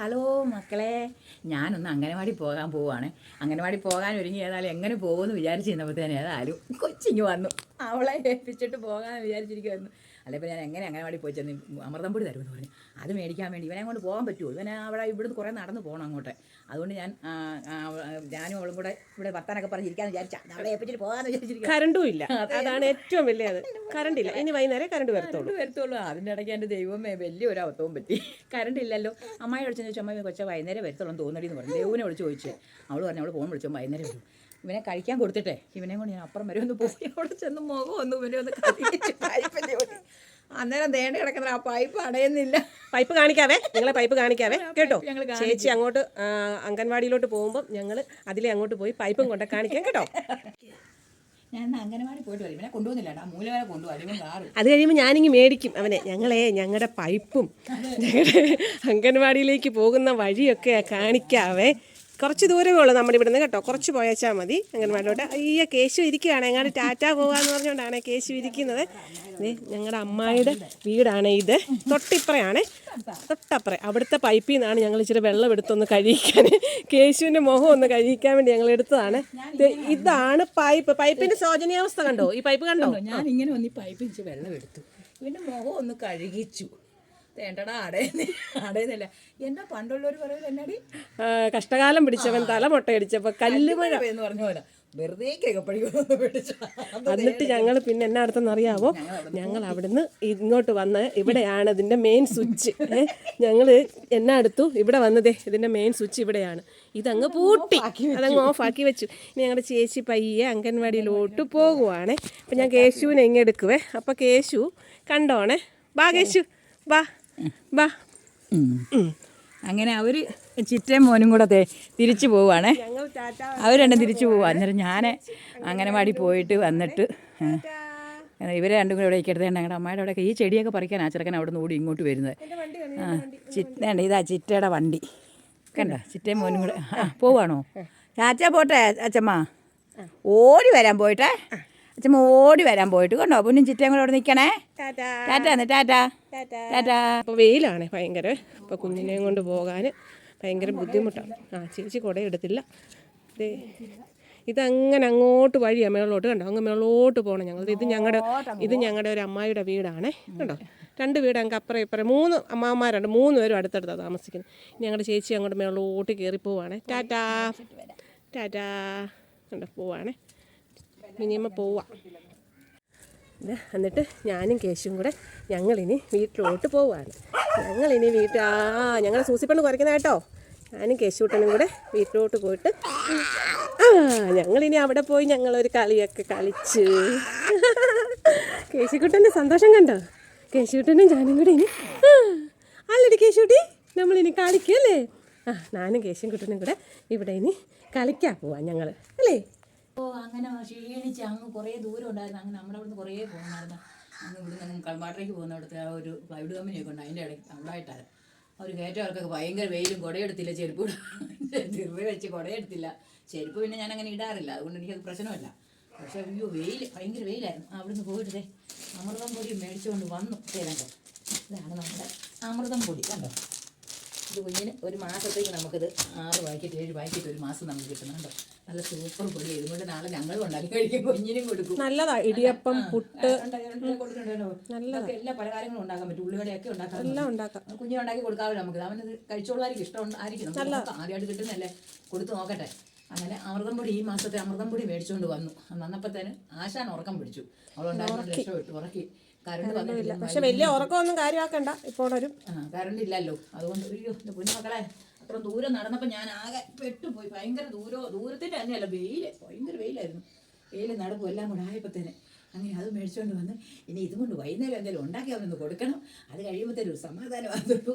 Hello മക്കളെ ഞാനൊന്ന് അംഗനവാടി പോകാൻ പോവാണ്. അംഗനവാടി പോകാൻ ഒരുങ്ങി ഏതായാലും എങ്ങനെ പോകുമെന്ന് വിചാരിച്ചിരുന്നപ്പോഴത്തേന് ഏതായാലും കൊച്ചിങ്ങ് വന്നു. അവളെ ഏൽപ്പിച്ചിട്ട് പോകാൻ വിചാരിച്ചിരിക്കുമായിരുന്നു അല്ലെങ്കിൽ ഞാൻ എങ്ങനെ അംഗനവാടി പോയി ചെന്ന് അമൃതം പൊടി തരുമെന്ന് പറഞ്ഞു. അത് മേടിക്കാൻ വേണ്ടി ഇവനെ അങ്ങോട്ട് പോകാൻ പറ്റുമോ? ഇവനെ അവിടെ ഇവിടുന്ന് കുറേ നടന്ന് പോകണം അങ്ങോട്ട്. അതുകൊണ്ട് ഞാൻ ഞാനും അവളും കൂടെ ഇവിടെ വർത്താനൊക്കെ പറഞ്ഞിരിക്കാന്ന് വിചാരിച്ചാ. അവളെ ഏൽപ്പിച്ചിട്ട് പോകാന്ന് വിചാരിച്ചിരിക്കും കറണ്ടും ഇല്ല. അതാണ് ഏറ്റവും വലിയത്. കറണ്ട് ഇല്ല. ഇനി വൈകുന്നേരം കറണ്ട് വരത്തുള്ളൂ. വരത്തുള്ളൂ. അതിന്റെ ഇടയ്ക്ക് എന്റെ ദൈവമേ വലിയൊരു അബദ്ധവും പറ്റി. കറണ്ട് ഇല്ലല്ലോ. അമ്മായി വിളിച്ചു ചോദിച്ചു അമ്മ കൊച്ച വൈകുന്നേരം വരത്തുള്ളൂ തോന്നടി എന്ന് പറഞ്ഞു. ദൈവനെ വിളിച്ച് ചോദിച്ചു. അവൾ പറഞ്ഞു അവൾ ഫോൺ വിളിച്ചോ വൈകുന്നേരം വരും. ഇവനെ കഴിക്കാൻ കൊടുത്തിട്ടെ. ഇവനെ കൊണ്ട് ഞാൻ അപ്പുറം വരെ ഒന്ന് പോയി. അവിടെ ചെന്ന് മുഖം ഒന്ന് ഇവനെ ഒന്ന്. അന്നേരം തേണ്ട കിടക്കുന്ന ആ പൈപ്പ് അടയുന്നില്ല. പൈപ്പ് കാണിക്കാവേ? നിങ്ങളെ പൈപ്പ് കാണിക്കാവേ? കേട്ടോ? ചേച്ചി അങ്ങോട്ട് അംഗൻവാടിയിലോട്ട് പോകുമ്പോൾ ഞങ്ങൾ അതിലെ അങ്ങോട്ട് പോയി പൈപ്പും കൊണ്ട് കാണിക്കാം. കേട്ടോ? ഞാൻ അംഗനവാടി പോയിട്ട് വരും. ഇവനെ കൊണ്ടുപോകുന്നില്ല ആ മൂല വരെ കൊണ്ടുപോകും അത് കഴിയുമ്പോൾ ഞാനിങ്ങ് മേടിക്കും അവനെ. ഞങ്ങളെ ഞങ്ങളുടെ പൈപ്പും ഞങ്ങളുടെ അംഗൻവാടിയിലേക്ക് പോകുന്ന വഴിയൊക്കെ കാണിക്കാവേ. കുറച്ച് ദൂരമേ ഉള്ളൂ നമ്മുടെ ഇവിടുന്ന് കേട്ടോ. കുറച്ച് പോയച്ചാൽ മതി. അങ്ങനെ അംഗൻവാടിയിലോട്ട് അയ്യ കേശു ഇരിക്കുകയാണ്. എങ്ങാണ്ട് ടാറ്റ പോകാന്ന് പറഞ്ഞുകൊണ്ടാണ് കേശു ഇരിക്കുന്നത്. ഞങ്ങളുടെ അമ്മായിയുടെ വീടാണ് ഇത്. തൊട്ടിപ്പറയാണ്. തൊട്ടപ്പുറേ. അവിടുത്തെ പൈപ്പിൽ നിന്നാണ് ഞങ്ങൾ ഇച്ചിരി വെള്ളം എടുത്തൊന്ന് കഴിക്കാൻ. കേശുവിന്റെ മുഖം ഒന്ന് കഴിക്കാൻ വേണ്ടി ഞങ്ങൾ എടുത്തതാണ്. ഇതാണ് പൈപ്പ്. പൈപ്പിന്റെ ശോചനീയാവസ്ഥ കണ്ടോ? ഈ പൈപ്പ് കണ്ടോ? ഞാൻ ഇങ്ങനെ വന്ന് ഈ പൈപ്പ് വെള്ളം എടുത്തു. ഇവന്റെ മുഖം ഒന്ന് കഴുകിച്ചു. തേണ്ടടാ അടയുന്നില്ല എന്നാ പണ്ടുള്ളവർ പറയുന്നത് എന്നാടി? കഷ്ടകാലം പിടിച്ചവൻ തല മുട്ടയടിച്ചപ്പോ കല്ലുമഴ. എന്ന് പറഞ്ഞ പോലെ. വെറുതെ എന്നിട്ട് ഞങ്ങൾ പിന്നെ എന്നാ അടുത്തെന്ന് അറിയാവോ? ഞങ്ങൾ അവിടുന്ന് ഇങ്ങോട്ട് വന്ന് ഇവിടെയാണ് ഇതിന്റെ മെയിൻ സ്വിച്ച് ഞങ്ങൾ എന്നാ അടുത്തു? ഇവിടെ വന്നതേ ഇതിന്റെ മെയിൻ സ്വിച്ച് ഇവിടെയാണ്. ഇതങ്ങ് പൂട്ടി. അതങ്ങ് ഓഫ് ആക്കി വെച്ചു. ഇനി ഞങ്ങളുടെ ചേച്ചി പയ്യെ അംഗൻവാടിയിലോട്ട് പോകുവാണേ. അപ്പം ഞാൻ കേശുവിനെ ഇങ്ങെടുക്കുവേ അപ്പം കേശു കണ്ടോണേ? ബാ കേശു ബാ ബാ ഉം. അങ്ങനെ അവർ ചിറ്റയും മോനും കൂടെ ദേ തിരിച്ചു പോവുകയാണേ ടാറ്റ അവർ രണ്ടും തിരിച്ചു പോവാ അന്നേരം ഞാൻ അംഗനവാടി പോയിട്ട് വന്നിട്ട് ഇവരെ രണ്ടും കൂടെ ഇവിടെ ഇരിക്കരുത്. ഞങ്ങളുടെ അമ്മയുടെ അവിടെയൊക്കെ ഈ ചെടിയൊക്കെ പറിക്കാൻ ആ ചെറുക്കൻ അവിടെ നിന്ന് ഓടി ഇങ്ങോട്ട് വരുന്നത്. ആ ചിറ്റേണ്ട ഇതാ ചിറ്റയുടെ വണ്ടി. കണ്ടോ? ചിറ്റയും മോനും കൂടെ. ആ പോവാണോ? ചാച്ച പോട്ടെ അച്ഛമ്മ ഓടി വരാൻ പോയിട്ടേ. അച്ഛമ്മ ഓടി വരാൻ പോയിട്ട് കണ്ടോ? പൊന്നും ചിറ്റയും കൂടെ അവിടെ നിൽക്കണേ. ടാറ്റ. Tata tata. ടാറ്റാ. അപ്പോൾ വെയിലാണ് ഭയങ്കര. അപ്പോൾ കുഞ്ഞിനെയും കൊണ്ട് പോകാൻ ഭയങ്കര ബുദ്ധിമുട്ടാണ്. ആ ചേച്ചി കുട എടുത്തില്ല. ദേ ഇതങ്ങനെ അങ്ങോട്ട് വഴിയാണ് മേളോട്ട് കണ്ടോ? അങ്ങ് മേളോട്ട് പോകണം ഞങ്ങൾ. ഇത് ഞങ്ങളുടെ ഇത് ഞങ്ങളുടെ ഒരു അമ്മായിയുടെ വീടാണേ. കണ്ടോ? രണ്ട് വീട് അങ്ങ് അപ്പുറം ഇപ്പുറം. മൂന്ന് അമ്മാവന്മാരുണ്ട്. മൂന്ന് പേരും അടുത്തടുത്താണ് താമസിക്കുന്നത്. ഞങ്ങളുടെ ചേച്ചി അങ്ങോട്ട് മേളോട്ട് കയറി പോവാണേ. ടാറ്റാ. ടാറ്റാ. കണ്ടോ? പോവാണേ. മിനിമം പോവാം. എന്നിട്ട് ഞാനും കേശും കൂടെ ഞങ്ങളിനി വീട്ടിലോട്ട് പോവാണ്. ഞങ്ങളിനി വീട്ടിൽ ആ ഞങ്ങൾ സൂസിപ്പണ്ണ് കുറയ്ക്കുന്ന കേട്ടോ. ഞാനും കേശുട്ടനും കൂടെ വീട്ടിലോട്ട് പോയിട്ട് ആ ഞങ്ങളിനി അവിടെ പോയി ഞങ്ങളൊരു കളിയൊക്കെ കളിച്ച്. കേശുക്കുട്ടന്റെ സന്തോഷം കണ്ടോ? കേശുട്ടനും ഞാനും കൂടെ ഇനി അല്ലടി കേശുട്ടി നമ്മളിനി കളിക്കല്ലേ ആ ഞാനും കേശും കുട്ടനും കൂടെ ഇവിടെ ഇനി കളിക്കാൻ പോവാം ഞങ്ങൾ അല്ലേ? ഓ അങ്ങനെ ക്ഷീണിച്ച് അങ്ങ് കുറേ ദൂരം ഉണ്ടായിരുന്നു. അങ്ങ് നമ്മുടെ അവിടുന്ന് കുറേ പോകുന്നായിരുന്നു അങ്ങ് ഇവിടുന്ന് അങ്ങ് പോകുന്ന പോകുന്നിടത്ത് ആ ഒരു പ്ലൈവുഡ് കമ്പനിയൊക്കെ ഉണ്ട്. അതിന്റെ ഇടയ്ക്ക് നമ്മളായിട്ടാണ് അവർ കയറ്റവർക്കൊക്കെ ഭയങ്കര വെയിലും കുടയെടുത്തില്ല ചെരുപ്പ് ചെരുപ്പ് വെച്ച് കുടയെടുത്തില്ല. ചെരുപ്പ് പിന്നെ ഞാൻ അങ്ങനെ ഇടാറില്ല. അതുകൊണ്ട് എനിക്കത് പ്രശ്നമല്ല. പക്ഷേ അയ്യോ വെയിൽ ഭയങ്കര വെയിലായിരുന്നു. അവിടുന്ന് പോയിട്ടേ അമൃതം പൊടി മേടിച്ചുകൊണ്ട് വന്നു. തേരണ്ടോ ഇതാണ് നമ്മുടെ അമൃതം പൊടി. കണ്ടോ? ഇത് കുഞ്ഞിന് ഒരു മാസത്തേക്ക് നമുക്കിത് ആറ് പാക്കറ്റ് ഏഴ് പാക്കറ്റ് ഒരു മാസം നമുക്ക് കിട്ടുന്നുണ്ടോ നല്ല സൂപ്പർ പൊടി ഇതുകൊണ്ട് നാളെ ഞങ്ങളും ഉണ്ടാക്കി കഴിക്കും. കുഞ്ഞിനും കൊടുക്കും. നല്ലതാ. ഇടിയപ്പം പുട്ട്. നമുക്ക് എല്ലാ പലഹാരങ്ങളും ഉണ്ടാക്കാൻ പറ്റും. ഉള്ളിവടയൊക്കെ ഉണ്ടാക്കാൻ എല്ലാം ഉണ്ടാക്കാം. കുഞ്ഞിനെ ഉണ്ടാക്കി കൊടുക്കാവില്ല നമുക്ക്. അവനത് കഴിച്ചോളായിരിക്കും. ഇഷ്ടം ആയിരിക്കും. നമുക്ക്. ആദ്യമായിട്ട് കിട്ടുന്നല്ലേ കൊടുത്തു നോക്കട്ടെ. അങ്ങനെ അമൃതം പൊടി ഈ മാസത്തെ അമൃതം പൊടി മേടിച്ചുകൊണ്ട് വന്നു. വന്നപ്പോഴത്തേന് ആശാൻ ഉറക്കം പിടിച്ചു. അവളുണ്ടായിരുന്നു രക്ഷപ്പെട്ടു. ഉറക്കി. കറണ്ട് പക്ഷെ വലിയ ഉറക്കമൊന്നും കാര്യമാക്കണ്ട. ഇപ്പോൾ ഒരു കറണ്ട് ഇല്ലല്ലോ അതുകൊണ്ട് അയ്യോ എന്റെ കുഞ്ഞുമക്കളെ അത്ര ദൂരം നടന്നപ്പോൾ ഞാൻ ആകെ പെട്ടുപോയി. ഭയങ്കര ദൂരോ ദൂരത്തിന്റെ തന്നെയല്ല വെയിൽ ഭയങ്കര വെയിലായിരുന്നു. വെയിൽ നടപ്പ് എല്ലാം കൂടെ ആയപ്പോഴത്തേന് അങ്ങനെ അത് മേടിച്ചുകൊണ്ട് വന്ന് ഇനി ഇതുകൊണ്ട് വൈകുന്നേരം എന്തെങ്കിലും ഉണ്ടാക്കി അവനൊന്ന് കൊടുക്കണം. അത് കഴിയുമ്പോഴത്തേനും സമാധാനമാകുള്ളൂ